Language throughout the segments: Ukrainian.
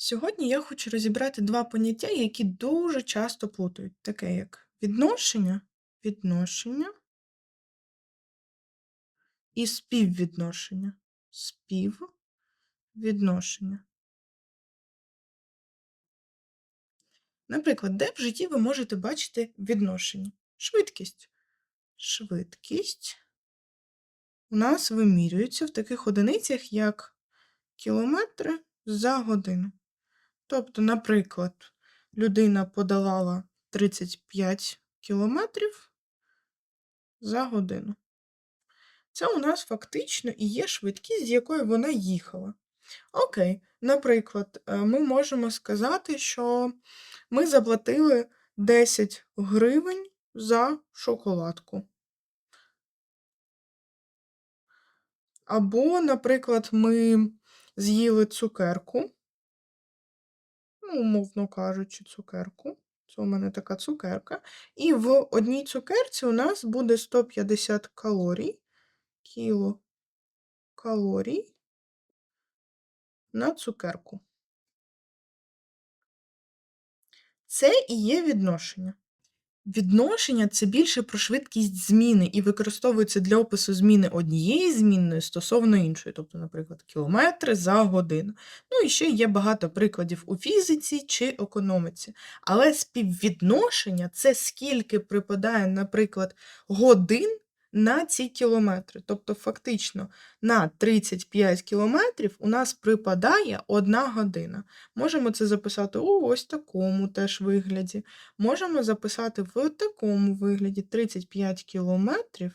Сьогодні я хочу розібрати два поняття, які дуже часто плутають, таке як відношення, відношення і співвідношення. Співвідношення. Наприклад, де в житті ви можете бачити відношення? Швидкість. Швидкість у нас вимірюється в таких одиницях, як кілометри за годину. Тобто, наприклад, людина подолала 35 кілометрів за годину. Це у нас фактично і є швидкість, з якою вона їхала. Окей, наприклад, е, ми можемо сказати, що ми заплатили 10 гривень за шоколадку. Або, наприклад, ми з'їли цукерку, ну, умовно кажучи, цукерку. Це у мене така цукерка. І в одній цукерці у нас буде 150 калорій, кілокалорій на цукерку. Це і є відношення. Відношення це більше про швидкість зміни і використовується для опису зміни однієї змінної стосовно іншої, тобто, наприклад, кілометри за годину. Ну і ще є багато прикладів у фізиці чи економіці. Але співвідношення це скільки припадає, наприклад, годин на ці кілометри. Тобто, фактично, на 35 кілометрів у нас припадає одна година. Можемо це записати у ось такому теж вигляді. Можемо записати в такому вигляді 35 кілометрів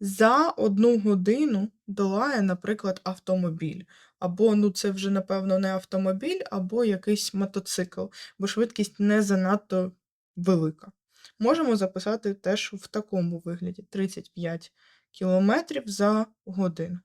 за одну годину долає, наприклад, автомобіль. Або, ну, це вже, напевно, не автомобіль, або якийсь мотоцикл, бо швидкість не занадто велика. Можемо записати теж в такому вигляді 35 кілометрів за годину.